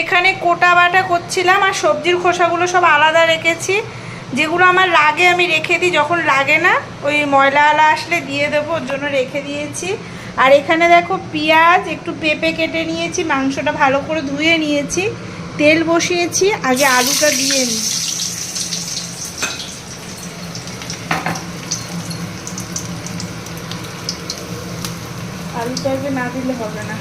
এখানে কোটা বাটা করছিলাম আর সবজির খোসাগুলো সব আলাদা রেখেছি। যেগুলো আমার লাগে আমি রেখে দিই, যখন লাগে না, ওই ময়লা আলা আসলে দিয়ে দেবো, ওর জন্য রেখে দিয়েছি। আর এখানে দেখো পেঁয়াজ, একটু পেঁপে কেটে নিয়েছি, মাংসটা ভালো করে ধুয়ে নিয়েছি। তেল বসিয়েছি, আগে আলুটা দিয়ে নিই। আলুটা আগে না দিলে হবে না।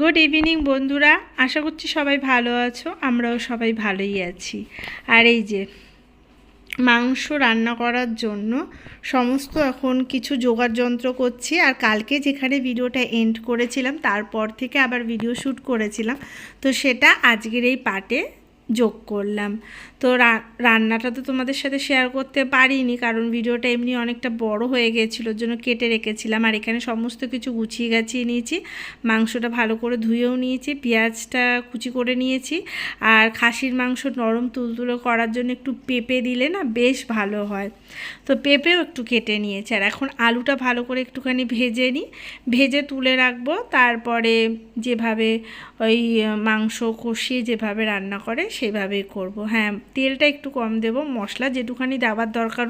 গুড ইভিনিং বন্ধুরা। আশা করছি সবাই ভালো আছো, আমরাও সবাই ভালোই আছি। আর এই যে, মাংস রান্না করার জন্য সমস্ত এখন কিছু জোগাড় যন্ত্র করছি। আর কালকে যেখানে ভিডিওটা এন্ড করেছিলাম, তারপর থেকে আবার ভিডিও শ্যুট করেছিলাম। তো সেটা আজকের এই পার্টে যোগ করলাম। তো রান্নাটা তো তোমাদের সাথে শেয়ার করতে পারিনি, কারণ ভিডিওটা এমনি অনেকটা বড় হয়ে গেছিল জন্য কেটে রেখেছিলাম। আর এখানে সমস্ত কিছু গুছিয়ে গাছিয়ে নিয়েছি, মাংসটা ভালো করে ধুয়েও নিয়েছি, পেঁয়াজটা কুচি করে নিয়েছি, আর খাসির মাংস নরম তুলতুলো করার জন্য একটু পেঁপে দিলে না বেশ ভালো হয়। তো পেঁপেও একটু কেটে নিয়েছি, আর এখন আলুটা ভালো করে একটুখানি ভেজে নিই, ভেজে তুলে রাখব, তারপরে যেভাবে ওই মাংস কষিয়ে যেভাবে রান্না করে সেভাবেই করব। হ্যাঁ তেলটা একটু কম দেব, মশলা যেটুখানি দেওয়ার দরকার,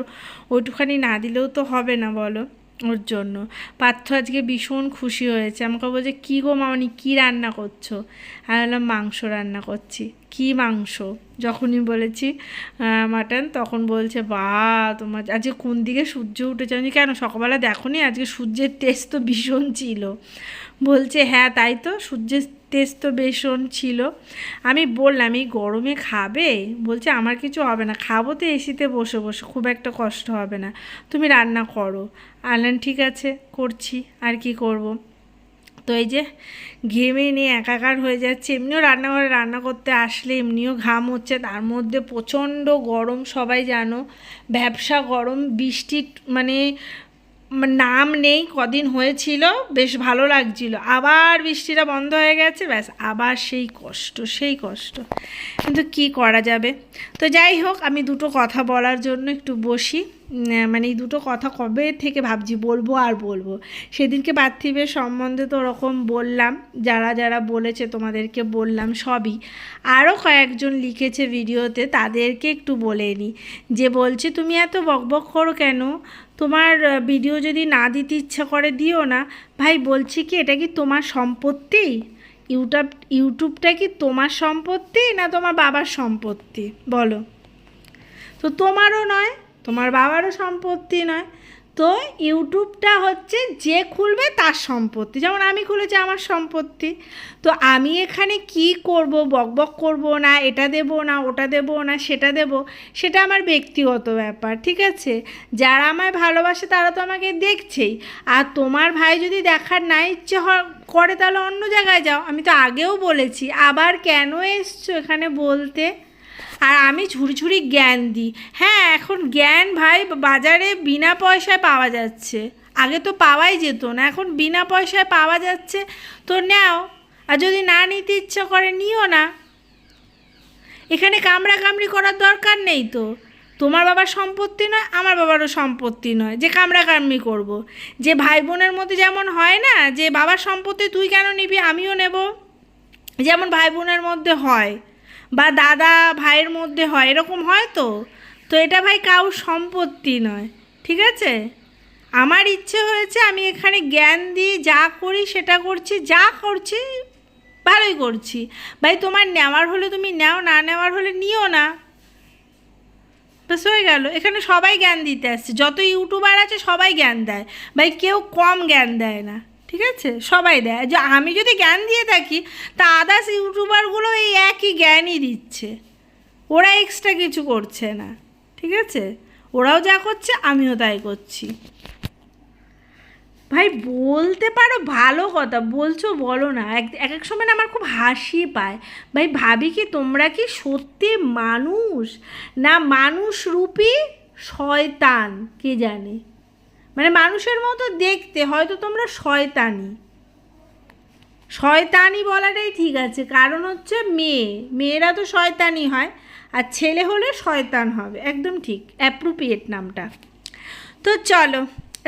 ওইটুখানি না দিলেও তো হবে না বলো ওর জন্য। পার্থ আজকে ভীষণ খুশি হয়েছে আমাকে বলছে কী গো মামনি, কী রান্না করছ? আমি বললাম মাংস রান্না করছি। কী মাংস? যখনই বলেছি মাটন, তখন বলছে, বা, তোমার আজকে কোন দিকে সূর্য উঠেছে আমি কেন? সকালবেলা দেখো নি আজকে সূর্যের তেজ তো ভীষণ ছিল। বলছে হ্যাঁ তাই তো, সূর্যের তেজ তো ভীষণ ছিল। আমি বললাম, এই গরমে খাবে? বলছে, আমার কিছু হবে না, খাব তো এসিতে বসে বসে, খুব একটা কষ্ট হবে না, তুমি রান্না করো। আনলেন ঠিক আছে, করছি, আর কি করব। তো এই যে ঘেমে নিয়ে একাকার হয়ে যাচ্ছে, এমনিও রান্নাঘরে রান্না করতে আসলে এমনিও ঘাম হচ্ছে, তার মধ্যে প্রচণ্ড গরম, সবাই জানো, ব্যবসা গরম, বৃষ্টি মানে নাম নেই, কদিন হয়েছিল, বেশ ভালো লাগছিল, আবার বৃষ্টিটা বন্ধ হয়ে গেছে, ব্যাস, আবার সেই কষ্ট সেই কষ্ট, কিন্তু কি করা যাবে? তো যাই হোক, আমি দুটো কথা বলার জন্য একটু বসি। মানে এই দুটো কথা কবে থেকে ভাবছি বলব আর বলব। সেদিনকে পার্থিবের সম্বন্ধে তো ওরকম বললাম, যারা যারা বলেছে তোমাদেরকে বললাম সবই। আরও কয়েকজন লিখেছে ভিডিওতে, তাদেরকে একটু বলে নিই যে বলছে, তুমি এত বকবক করো কেন? তোমার ভিডিও যদি না দিতে ইচ্ছা করে দিও না। ভাই, বলছি কি, এটা কি তোমার সম্পত্তি? ইউটিউব ইউটিউবটা কি তোমার সম্পত্তি না তোমার বাবার সম্পত্তি? বলো। তো তোমারও নয় তোমার বাবারও সম্পত্তি নয়। তো ইউটিউবটা হচ্ছে যে খুলবে তার সম্পত্তি। যেমন আমি খুলেছি আমার সম্পত্তি। তো আমি এখানে কি করব বকবক করব না, এটা দেব না, ওটা দেব না, সেটা দেব, সেটা আমার ব্যক্তিগত ব্যাপার, ঠিক আছে? যারা আমায় ভালোবাসে তারা তো আমাকে দেখছেই। আর তোমার ভাই যদি দেখার না ইচ্ছে করে তাহলে অন্য জায়গায় যাও। আমি তো আগেও বলেছি। আবার কেন এসছো এখানে বলতে? আর আমি ঝুড়ি জ্ঞান দিই। হ্যাঁ এখন জ্ঞান ভাই বাজারে বিনা পয়সায় পাওয়া যাচ্ছে। আগে তো পাওয়াই যেত না, এখন বিনা পয়সায় পাওয়া যাচ্ছে। তো নাও, আর যদি না নিতে ইচ্ছা করে নিও না। এখানে কামড়া কামড়ি করার দরকার নেই তো। তোমার বাবার সম্পত্তি নয়, আমার বাবারও সম্পত্তি নয়। যে কামড়া কামড়ি করব। যে ভাই বোনের মধ্যে যেমন হয় না, যে বাবার সম্পত্তি তুই কেন নিবি আমিও নেব। যেমন ভাই বোনের মধ্যে হয়। বা দাদা ভাইয়ের মধ্যে হয়, এরকম হয় তো? তো এটা ভাই কারোর সম্পত্তি নয়, ঠিক আছে? আমার ইচ্ছে হয়েছে আমি এখানে জ্ঞান দিই যা করি সেটা করছি, যা করছি ভালোই করছি। ভাই তোমার নেওয়ার হলে তুমি নাও, না নেওয়ার হলে নিও না। ব্যাস হয়ে গেল। এখানে সবাই জ্ঞান দিতে আসছে। যত ইউটিউবার আছে সবাই জ্ঞান দেয়। ভাই কেউ কম জ্ঞান দেয় না। ঠিক আছে? সবাই দেয়। যে আমি যদি জ্ঞান দিয়ে থাকি, তা আদার্স ইউটিউবারগুলো এই একই জ্ঞানই দিচ্ছে। ওরা এক্সট্রা কিছু করছে না। ঠিক আছে? ওরাও যা করছে, আমিও তাই করছি। ভাই, বলতে পারো ভালো কথা। বলছো, বলো না। এক এক সময় না আমার খুব হাসি পায়। ভাই, ভাবি কি তোমরা কি সত্যি মানুষ? না মানুষ রূপী শয়তান? কে জানে? মানে মানুষের মতো দেখতে, হয়তো তোমরা শয়তানি। শয়তানি বলাটাই ঠিক আছে, কারণ হচ্ছে মেয়ে। মেয়েরা তো শয়তানি হয়, আর ছেলে হলে শয়তান হবে। একদম ঠিক অ্যাপ্রোপ্রিয়েট নামটা। তো চলো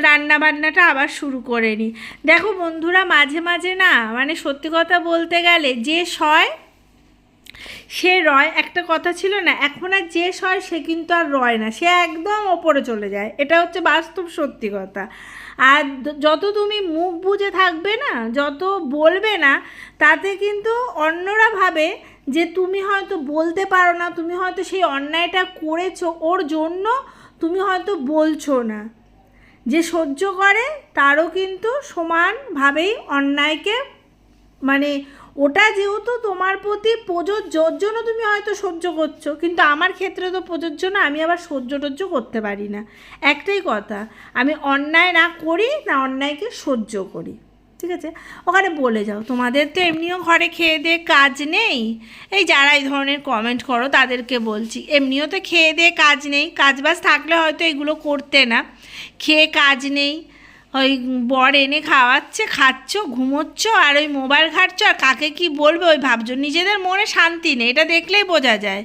রান্না বান্নাটা আবার শুরু করে নিই দেখো বন্ধুরা, মাঝে মাঝে না মানে সত্যি কথা বলতে গেলে যে সয় সে রয়, একটা কথা ছিল না, এখন আর যে সয় সে কিন্তু আর রয় না, সে একদম ওপরে চলে যায়। এটা হচ্ছে বাস্তব সত্যি কথা। আর যত তুমি মুখ বুজে থাকবে না, যত বলবে না, তাতে কিন্তু অন্যরা ভাবে যে তুমি হয়তো বলতে পারো না, তুমি হয়তো সেই অন্যায়টা করেছ, ওর জন্য তুমি হয়তো বলছো না। যে সহ্য করে, তারও কিন্তু সমানভাবেই অন্যায়কে মানে ওটা যেহেতু তোমার প্রতি প্রযোজ্য জন্য তুমি হয়তো সহ্য করছ, কিন্তু আমার ক্ষেত্রে তো প্রযোজ্য না, আমি আবার সহ্য টহ্য করতে পারি না। একটাই কথা, আমি অন্যায় না করি, না অন্যায়কে সহ্য করি, ঠিক আছে? ওখানে বলে যাও, তোমাদের তো এমনিও ঘরে খেয়ে দিয়ে কাজ নেই? এই যারা এই ধরনের কমেন্ট করো, তাদেরকে বলছি, এমনিও তো খেয়ে দিয়ে কাজ নেই কাজ বাজ থাকলে হয়তো এগুলো করতে না। খেয়ে কাজ নেই ওই বর এনে খাওয়াচ্ছে, খাচ্ছ, ঘুমোচ্ছ, আর ওই মোবাইল ঘাটছ, আর কাকে কি বলবে ওই ভাবছ? নিজেদের মনে শান্তি নেই, এটা দেখলেই বোঝা যায়।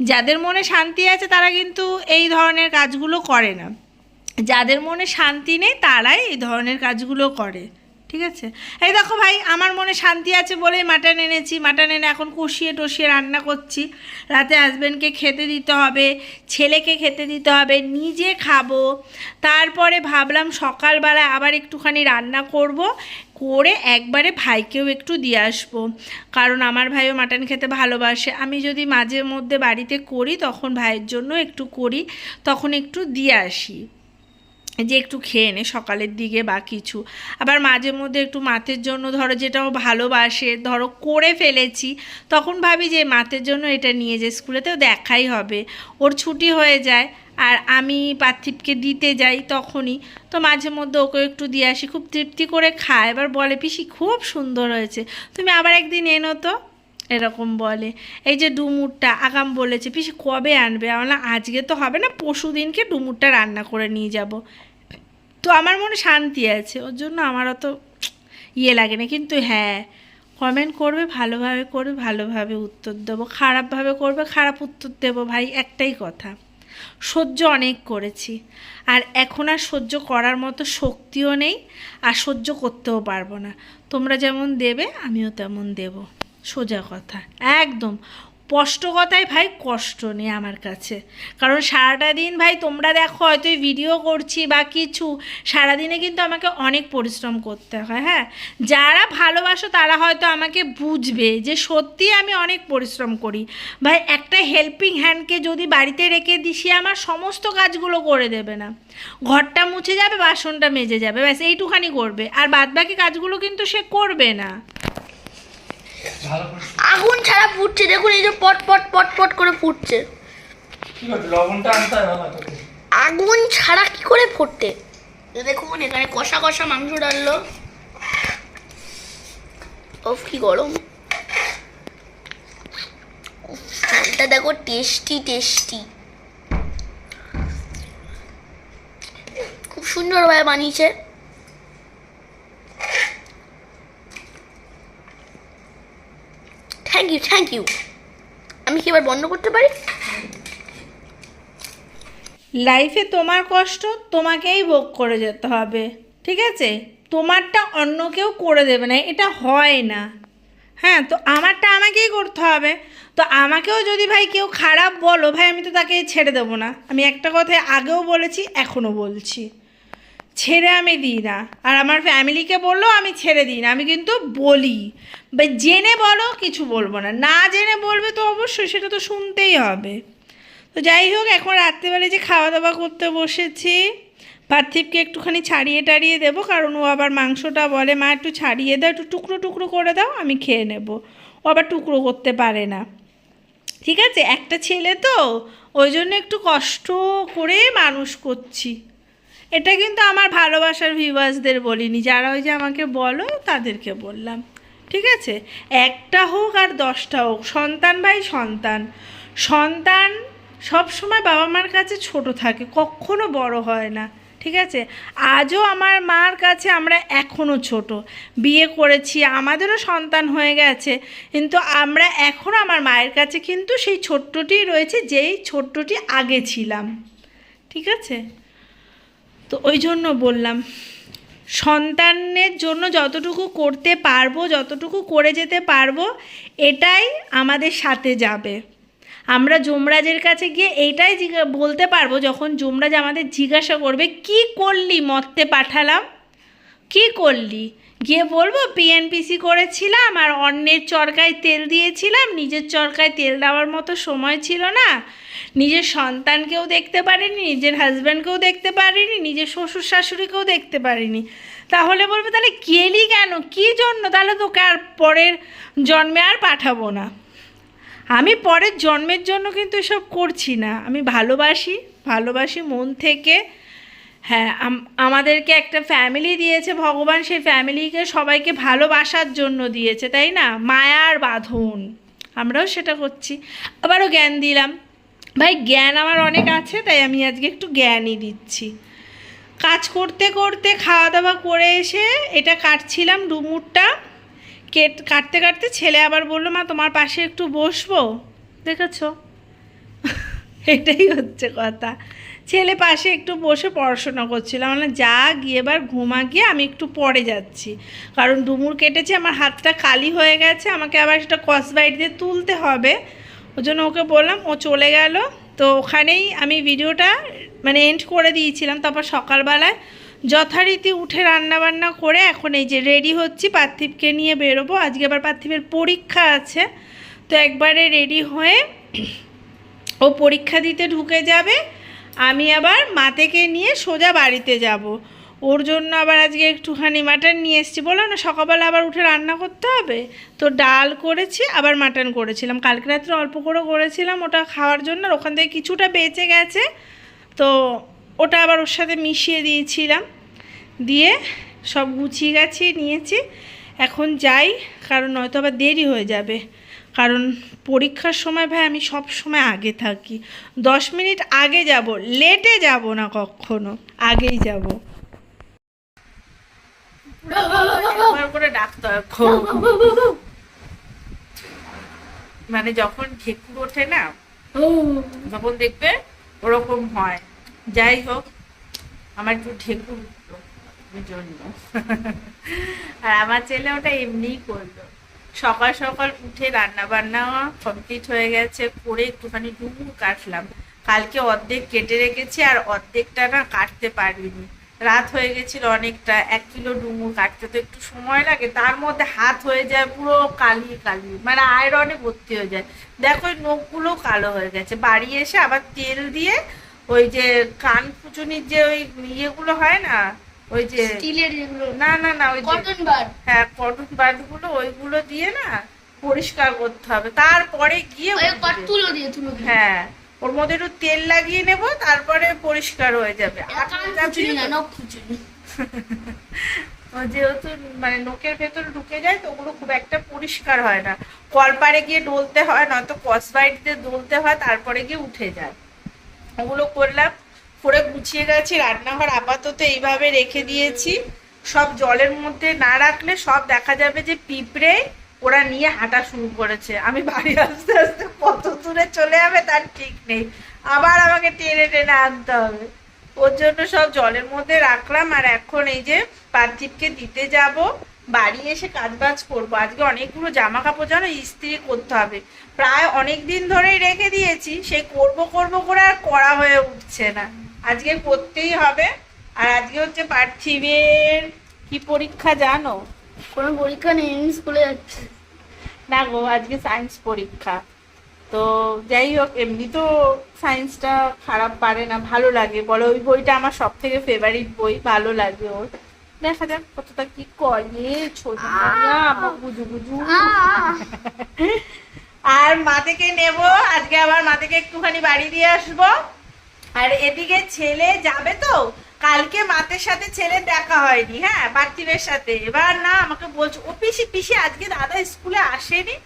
যাদের মনে শান্তি আছে, তারা কিন্তু এই ধরনের কাজগুলো করে না। যাদের মনে শান্তি নেই, তারাই এই ধরনের কাজগুলো করে। ঠিক আছে? এই দেখো ভাই, আমার মনে শান্তি আছে বলেই মাটন এনেছি। মাটন এনে এখন কষিয়ে টষিয়ে রান্না করছি। রাতে হাজব্যান্ডকে খেতে দিতে হবে, ছেলেকে খেতে দিতে হবে, নিজে খাব। তারপরে ভাবলাম সকালবেলা আবার একটুখানি রান্না করব, করে একবারে ভাইকেও একটু দিয়ে আসব। কারণ আমার ভাইও মাটন খেতে ভালোবাসে। আমি যদি মাঝে মধ্যে বাড়িতে করি, তখন ভাইয়ের জন্য একটু করি, তখন একটু দিয়ে আসি। যে একটু খেয়ে নে সকালের দিকে বা কিছু। আবার মাঝে মধ্যে একটু মাতের জন্য ধরো যেটা ও ভালোবাসে, ধরো করে ফেলেছি, তখন ভাবি যে মাতের জন্য এটা নিয়ে যে স্কুলেতেও দেখাই হবে। ওর ছুটি হয়ে যায় আর আমি পার্থিবকে দিতে যাই তখনই। তো মাঝে মধ্যে ওকে একটু দিয়ে আসি, খুব তৃপ্তি করে খায়। এবার বলে, পিসি, খুব সুন্দর হয়েছে। তুমি আবার একদিন এনো তো। এরকম বলে। এই যে ডুমুরটা, আগাম বলেছে, পিসি, কবে আনবে? আমার আজকে তো হবে না পরশু দিনকে ডুমুরটা রান্না করে নিয়ে যাব। তো আমার মনে শান্তি আছে, ওর জন্য আমার অত ইয়ে লাগে না কিন্তু হ্যাঁ কমেন্ট করবে, ভালোভাবে করবে, ভালোভাবে উত্তর দেবো। খারাপভাবে করবে, খারাপ উত্তর দেবো ভাই, একটাই কথা, সহ্য অনেক করেছি। আর এখন আর সহ্য করার মতো শক্তিও নেই, আর সহ্য করতেও পারব না। তোমরা যেমন দেবে, আমিও তেমন দেব। সোজা কথা, একদম। স্পষ্ট কথায় ভাই কষ্ট নেই আমার কাছে। কারণ সারাটা দিন ভাই তোমরা দেখো হয়তো ভিডিও করছি বা কিছু, সারাদিনে কিন্তু আমাকে অনেক পরিশ্রম করতে হয় হ্যাঁ? যারা ভালোবাসো তারা হয়তো আমাকে বুঝবে যে সত্যি আমি অনেক পরিশ্রম করি। ভাই, একটা হেল্পিং হ্যান্ডকে যদি বাড়িতে রেখে দিই সে আমার সমস্ত কাজগুলো করে দেবে না। ঘরটা মুছে যাবে, বাসনটা মেজে যাবে, ব্যাস, এইটুখানি করবে। আর বাদবাকি কাজগুলো কিন্তু সে করবে না। আগুন ছাড়া ফুটছে দেখুন এই যে পট পট পট পট করে ফুটছে। আগুন ছাড়া কি করে ফুটতে? দেখুন এখানে কষা কষা মাংস ডাললো। ওফ কি গরম। ঝালটা দেখো টেস্টি টেস্টি। খুব সুন্দরভাবে বানিয়েছে। থ্যাংক ইউ থ্যাংক ইউ আমি কি এবার বন্ধ করতে পারি? লাইফে তোমার কষ্ট তোমাকেই ভোগ করে যেতে হবে, ঠিক আছে? তোমারটা অন্য কেউ করে দেবে না, এটা হয় না। হ্যাঁ তো আমারটা আমাকেই করতে হবে। তো আমাকেও যদি ভাই কেউ খারাপ বলো, ভাই আমি তো তাকে ছেড়ে দেবো না। আমি একটা কথায় আগেও বলেছি, এখনও বলছি। ছেড়ে আমি দিই না। আর আমার ফ্যামিলিকে বলল আমি ছেড়ে দিই না। আমি কিন্তু বলি। বা জেনে বলো, কিছু বলব না। না জেনে বলবে তো অবশ্যই, সেটা তো শুনতেই হবে। তো যাই হোক, এখন রাত্রেবেলা যে খাওয়া দাওয়া করতে বসেছি, পার্থিবকে একটুখানি ছাড়িয়ে টাড়িয়ে দেবো। কারণ ও আবার মাংসটা বলে, মা, একটু ছাড়িয়ে দাও, একটু টুকরো টুকরো করে দাও, আমি খেয়ে নেব। ও আবার টুকরো করতে পারে না। ঠিক আছে? একটা ছেলে তো, ওই জন্য একটু কষ্ট করে মানুষ করছি। এটা কিন্তু আমার ভালোবাসার ভিউয়ার্সদের বলিনি। যারা ওই যে আমাকে বলো, তাদেরকে বললাম। ঠিক আছে? একটা হোক আর দশটা হোক, সন্তান ভাই সন্তান। সন্তান সব সময় বাবা মার কাছে ছোট থাকে, কখনো বড় হয় না। ঠিক আছে? আজও আমার মার কাছে আমরা এখনও ছোট। বিয়ে করেছি, আমাদেরও সন্তান হয়ে গেছে, কিন্তু আমরা এখনও আমার মায়ের কাছে কিন্তু সেই ছোট্টটি রয়েছে, যেই ছোট্টটি আগে ছিলাম। ঠিক আছে? তো ওই জন্য বললাম, সন্তানের জন্য যতটুকু করতে পারব, যতটুকু করে যেতে পারব, এটাই আমাদের সাথে যাবে। আমরা যমরাজের কাছে গিয়ে এইটাই বলতে পারব, যখন যমরাজ আমাদের জিজ্ঞাসা করবে, কি করলি মরতে পাঠালাম? কি করলি? গিয়ে বলব পিএনপিসি করেছিলাম আর অন্যের চরকায় তেল দিয়েছিলাম। নিজের চরকায় তেল দেওয়ার মতো সময় ছিল না। নিজের সন্তানকেও দেখতে পারিনি, নিজের হাজব্যান্ডকেও দেখতে পারিনি, নিজের শ্বশুর শাশুড়িকেও দেখতে পারিনি। তাহলে বলবে, তাহলে গেলি কেন? কী জন্য? তাহলে তোকে আর পরের জন্মে আর পাঠাবো না। আমি পরের জন্মের জন্য কিন্তু এসব করছি না। আমি ভালোবাসি ভালোবাসি মন থেকে। হ্যাঁ আম- আমাদেরকে একটা ফ্যামিলি দিয়েছে, ভগবান সেই ফ্যামিলিকে সবাইকে ভালোবাসার জন্য দিয়েছে, তাই না? মায়ার বাঁধন, আমরাও সেটা করছি। আবারও জ্ঞান দিলাম। ভাই, জ্ঞান আমার অনেক আছে, তাই আমি আজকে একটু জ্ঞানই দিচ্ছি। কাজ করতে করতে খাওয়া দাওয়া করে এসে এটা কাটছিলাম ডুমুরটা। কেট, কাটতে কাটতে ছেলে আবার বলল, মা, তোমার পাশে একটু বসবো? দেখেছ? এটাই হচ্ছে কথা। ছেলে পাশে একটু বসে পড়াশোনা করছিলাম। মানে যা, গিয়ে এবার ঘুমা, গিয়ে আমি একটু পরে যাচ্ছি। কারণ ডুমুর কেটেছে, আমার হাতটা কালি হয়ে গেছে, আমাকে আবার সেটা কসবাইট দিয়ে তুলতে হবে। ওই জন্য ওকে বললাম, ও চলে গেল। তো ওখানেই আমি ভিডিওটা মানে এন্ড করে দিয়েছিলাম। তারপর সকালবেলায় যথারীতি উঠে রান্না বান্না করে এখন এই যে রেডি হচ্ছি, পার্থিবকে নিয়ে বেরোবো। আজকে আবার পার্থিবের পরীক্ষা আছে। তো একবারে রেডি হয়ে ও পরীক্ষা দিতে ঢুকে যাবে। আমি আবার মাতেকে নিয়ে সোজা বাড়িতে যাব। ওর জন্য আবার আজকে একটুখানি মাটন নিয়ে এসেছি। বললাম না, সকালবেলা আবার উঠে রান্না করতে হবে? তো ডাল করেছি, আবার মাটন করেছিলাম। কালকে রাত্রে অল্প করে করেছিলাম, ওটা খাওয়ার জন্য। আর ওখান থেকে কিছুটা বেঁচে গেছে। তো ওটা আবার ওর সাথে মিশিয়ে দিয়েছিলাম। দিয়ে সব গুছিয়ে গাছিয়ে নিয়েছি। এখন যাই, কারণ নয়তো আবার দেরি হয়ে যাবে। কারণ পরীক্ষার সময় ভাই আমি সব সময় আগে থাকি। দশ মিনিট আগে যাব লেটে যাব না কখনো, আগেই যাব। মানে যখন ঢেকুর ওঠে না, তখন দেখবে ওরকম হয়। যাই হোক, আমার একটু ঢেকুর জন্য। আর আমার ছেলে ওটা এমনিই করল সকাল সকাল উঠে রান্না বান্না কমপ্লিট হয়ে গেছে, করে একটুখানি ডুমুর কাটলাম। কালকে অর্ধেক কেটে রেখেছি আর অর্ধেকটা না কাটতে পারিনি। রাত হয়ে গেছিল অনেকটা, এক কিলো ডুমুর কাটতে তো একটু সময় লাগে, তার মধ্যে হাত হয়ে যায় পুরো কালি কালি মানে আয়রনে ভর্তি হয়ে যায়। দেখো নখগুলো কালো হয়ে গেছে। বাড়ি এসে আবার তেল দিয়ে ওই যে কান ফুচুনির যে ওই ইয়েগুলো হয় না ওই যে স্টিলের যেগুলো না না না ওই কটন বার হ্যাঁ কটন বাদগুলো ওইগুলো দিয়ে না পরিষ্কার করতে হবে। তারপরে গিয়ে তুলো দিয়ে তুলো হ্যাঁ ওর মধ্যে একটু তেল লাগিয়ে নেব তারপরে পরিষ্কার হয়ে যাবে। যেহেতু মানে নোকের ভেতর ঢুকে যায় তো ওগুলো খুব একটা পরিষ্কার হয় না। কলপারে গিয়ে ডলতে হয় নয়তো কসবাইট দিয়ে ডলতে হয় তারপরে গিয়ে উঠে যায়। ওগুলো করলাম করে গুছিয়ে গেছি, রান্নাঘর আপাতত এইভাবে রেখে দিয়েছি। সব জলের মধ্যে না রাখলে সব দেখা যাবে যে পিঁপড়ে ওরা নিয়ে হাঁটা শুরু করেছে। আমি বাড়ি আসতে আসতে কত দূরে চলে যাবে, তার ঠিক নেই। আবার আমাকে টেনে টেনে আনতে হবে। ওর জন্য সব জলের মধ্যে রাখলাম, আর এখন এই যে পার্থিবকে দিতে যাব, বাড়ি এসে কাজ বাজ করব। আজকে অনেকগুলো জামা কাপড় যেন ইস্ত্রি করতে হবে। প্রায় অনেক দিন ধরেই রেখে দিয়েছি সেই করব করব করে আর করা হয়ে উঠছে না। আজকে করতেই হবে। আর আজকে হচ্ছে পার্থিবের কি পরীক্ষা জানো? কোনো পরীক্ষা নেই স্কুলে যাচ্ছে। না গো আজকে সায়েন্স পরীক্ষা। তো যাই হোক এমনি তো সায়েন্সটা খারাপ পারে না ভালো লাগে। বলো ওই বইটা আমার সব থেকে ফেভারিট বই ভালো লাগে ওর। দেখা যাক কতটা কি করে ছোট গুজু গুজু আর মা থেকে নেব আজকে আবার মা থেকে একটুখানি বাড়ি দিয়ে আসব। আর এদিকে ছেলে যাবে তো? কালকে মাতের সাথে ছেলে দেখা হয়নি হ্যাঁ? পার্থিবের সাথে। এবার না আমাকে বলছো ও পিসি পিসি আজকে দাদা স্কুলে আসেনি।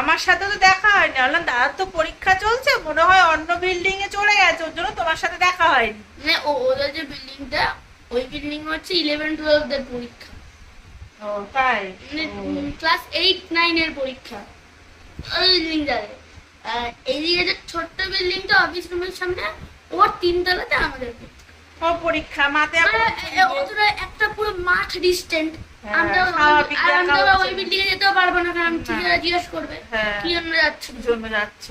আমার সাথে তো দেখা হয়নি। বললাম দাদার তো পরীক্ষা চলছে মনে হয় অন্য বিল্ডিং এ চলে গেছে ওর জন্য তোমার সাথে দেখা হয়নি। মানে ও ওদের যে বিল্ডিংটা ওই বিল্ডিং হচ্ছে ইলেভেন টুয়েলভদের পরীক্ষা। ও তাই? মানে ক্লাস এইট নাইনের পরীক্ষা। ওই বিল্ডিং যাবে। এইদিকে যে ছোট্ট বিল্ডিংটা অফিস রুমের সামনে ওর তিনতলাতে আমাদের ও পরীক্ষা মাতে একটা পুরো মাঠ ডিস্টেন্ট আমরা আমরা দেখা ওই হচ্ছে। যেতেও পারব না কারণ হ্যাঁ। টিচাররা জিজ্ঞেস করবে হ্যাঁ। কি জন্য যাচ্ছ? জন্য যাচ্ছ।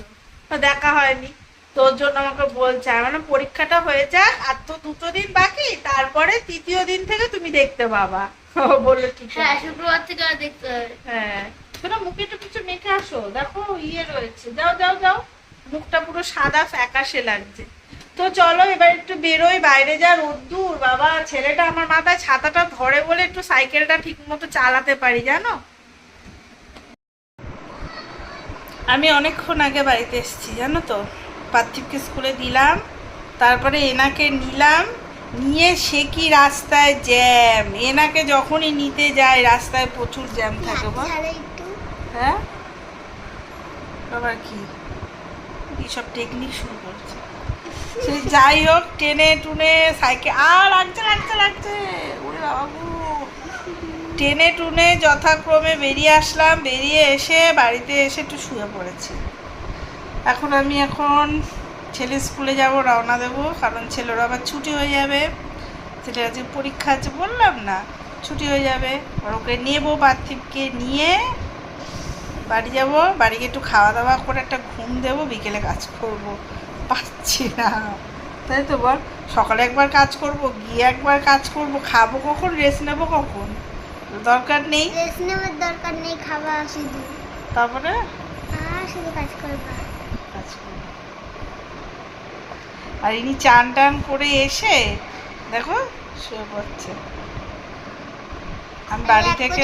দেখা হয়নি। তোর জন্য আমাকে বলছে মানে পরীক্ষাটা হয়ে যাক আর তো দুটো দিন বাকি তারপরে তৃতীয় দিন থেকে তুমি দেখতে পাবা। বলল ঠিক হ্যাঁ শুক্রবার থেকে আর দেখতে হবে। হ্যাঁ। মুখে একটু কিছু মেখে আসো। দেখো ইয়ে রয়েছে। যাও যাও যাও। মুখটা পুরো সাদা ফ্যাকাশে লাগছে। তো চলো এবার একটু বেরোই বাইরে যা রোদ্দুর বাবা ছেলেটা আমার মাথায় ছাতাটা ধরে বলে একটু সাইকেলটা ঠিক মতো চালাতে পারি জানো? আমি অনেকক্ষণ আগে বাড়িতে এসেছি জানো তো? পার্থিবকে স্কুলে দিলাম তারপরে এনাকে নিলাম নিয়ে সে কি রাস্তায় জ্যাম। এনাকে যখনই নিতে যায় রাস্তায় প্রচুর জ্যাম থাকে বল হ্যাঁ? আবার কি? এইসব টেকনিক শুরু করছে। সে যাই হোক, টেনে টুনে সাইকেল আর লাগছে লাগছে লাগছে। টেনে টুনে যথাক্রমে বেরিয়ে আসলাম। বেরিয়ে এসে বাড়িতে এসে একটু শুয়ে পড়েছি। এখন আমি এখন ছেলে স্কুলে যাব, রওনা দেবো। কারণ ছেলের আবার ছুটি হয়ে যাবে। ছেলের আজকে পরীক্ষা আছে, বললাম না। ছুটি হয়ে যাবে। ওকে নেব পার্থিবকে নিয়ে। বাড়ি যাব। বাড়ি গিয়ে একটু খাওয়া দাওয়া করে একটা ঘুম দেবো। বিকেলে কাজ করব। পাচ্ছি না। তাই তো বল সকালে একবার কাজ করব গিয়ে একবার কাজ করব খাব কখন রেস্ট নেব কখন? দরকার নেই? রেস্ট নেওয়ার দরকার নেই খাওয়া শুধু তারপরে? আর শুধু কাজ করবা কাজ করব। আর ইনি চান টান করে এসে দেখো শুয়ে পড়ছে। আমি বাড়ি থেকে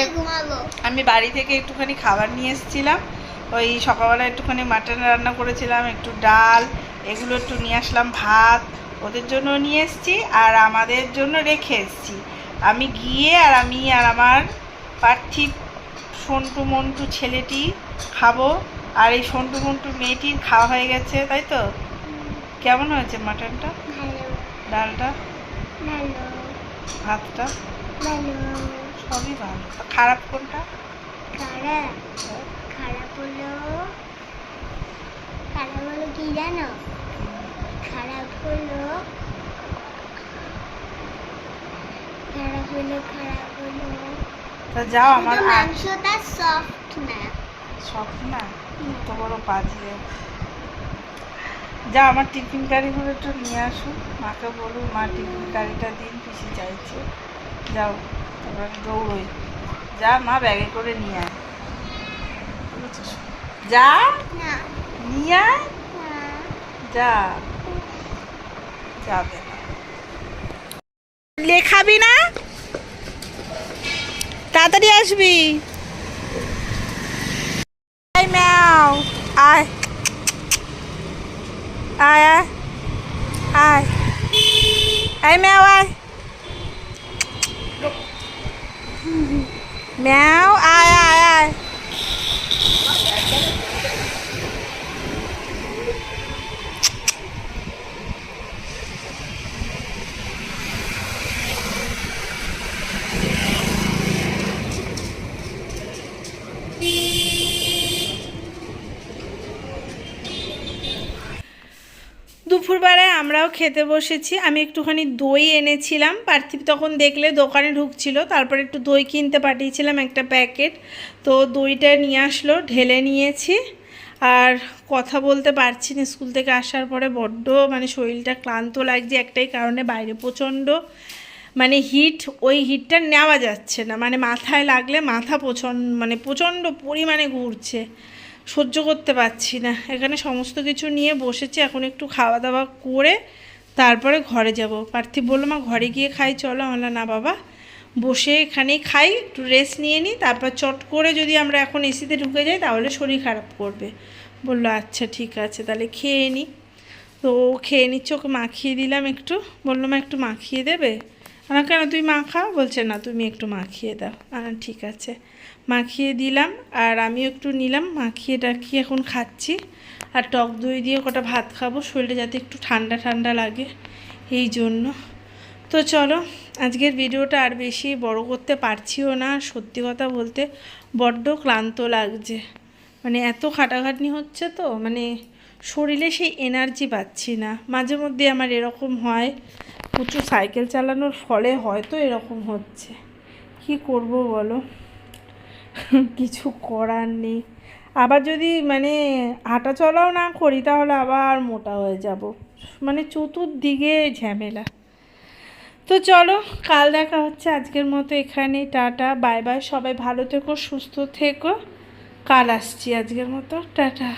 আমি বাড়ি থেকে একটুখানি খাবার নিয়ে এসেছিলাম। ওই সকালবেলা একটুখানি মাটন রান্না করেছিলাম একটু ডাল এগুলো একটু নিয়ে আসলাম, ভাত ওদের জন্য নিয়ে এসেছি আর আমাদের জন্য রেখে এসেছি। আমি গিয়ে আর আমি আর আমার পার্থিব সন্টু মন্টু ছেলেটি খাব। আর এই সন্টু মন্টু মেয়েটির খাওয়া হয়ে গেছে, তাই তো? কেমন হয়েছে মাটনটা? ডালটা? ভাতটা? সবই ভালো। খারাপ কোনটা? খারাপ হলো খারাপ হলো কি জানো? খারাপ হলো খারাপ হলো খারাপ হলো তা যাও আমার মাংসটা সফট না। সব না? তো বড় বাজলে যা আমার টিফিন গাড়িগুলো একটু নিয়ে আসুন মাকে বলুন মা টিফিন গাড়িটা দিন পিসি চাইছে। যাও তারপর আমি দৌড়ই। যা মা ব্যাগে করে নিয়ে আয়? যা? নিয়ে আয়। যা। যাবে লেখাবি না? তাড়াতাড়ি আসবি। ম্যাও, আয়। আয় আয় আয়। আয় ম্যাও আয়। ম্যাও, আয় আয় আয়। দুপুরবেলায় আমরাও খেতে বসেছি। আমি একটুখানি দই এনেছিলাম। পার্থিব তখন দেখলে দোকানে ঢুকছিল। তারপরে একটু দই কিনতে পাঠিয়েছিলাম একটা প্যাকেট। তো দইটা নিয়ে আসলো, ঢেলে নিয়েছি। আর কথা বলতে পারছি না। স্কুল থেকে আসার পরে বড্ড মানে শরীরটা ক্লান্ত লাগছে একটাই কারণে, বাইরে প্রচণ্ড মানে হিট। ওই হিটটা নেওয়া যাচ্ছে না। মানে মাথায় লাগলে মাথা প্রচণ্ড মানে প্রচণ্ড পরিমাণে ঘুরছে। সহ্য করতে পারছি না। এখানে সমস্ত কিছু নিয়ে বসেছি, এখন একটু খাওয়া দাওয়া করে তারপরে ঘরে যাব। পার্থিব বলল, মা, ঘরে গিয়ে খাই, চলো। আমরা না বাবা, বসে এখানেই খাই, একটু রেস্ট নিয়ে নিই তারপর চট করে যদি আমরা এখন এসিতে ঢুকে যাই, তাহলে শরীর খারাপ করবে। বলল আচ্ছা ঠিক আছে, তাহলে খেয়ে নিই তো ও খেয়ে নিচ্ছে, ওকে মাখিয়ে দিলাম একটু। বলল, মা, একটু মাখিয়ে দেবে? আমার কেন? তুই মাখা বলছে, না, তুমি একটু মাখিয়ে দাও। ঠিক আছে। মাখিয়ে দিলাম আর আমিও একটু নিলাম। মাখিয়ে টাখিয়ে এখন খাচ্ছি। আর টক দই দিয়ে কটা ভাত খাব। শরীরটা যাতে একটু ঠান্ডা ঠান্ডা লাগে এই জন্য। তো চলো, আজকের ভিডিওটা আর বেশি বড় করতে পারছিও না। সত্যি কথা বলতে বড্ড ক্লান্ত লাগছে। মানে এত খাটাখাটনি হচ্ছে তো মানে শরীরে সেই এনার্জি পাচ্ছি না। মাঝে মধ্যে আমার এরকম হয়, প্রচুর সাইকেল চালানোর ফলে হয়তো এরকম হচ্ছে। কি করব বলো? কিছু করার নেই। আবার যদি মানে হাঁটা চলাও না করি, তাহলে আবার মোটা হয়ে যাব। মানে চতুর্দিকে ঝামেলা। তো চলো, কাল দেখা হচ্ছে আজকের মতো এখানে টাটা, বাই বাই, সবাই ভালো থেকো, সুস্থ থেকো। কাল আসছি আজকের মতো, টাটা।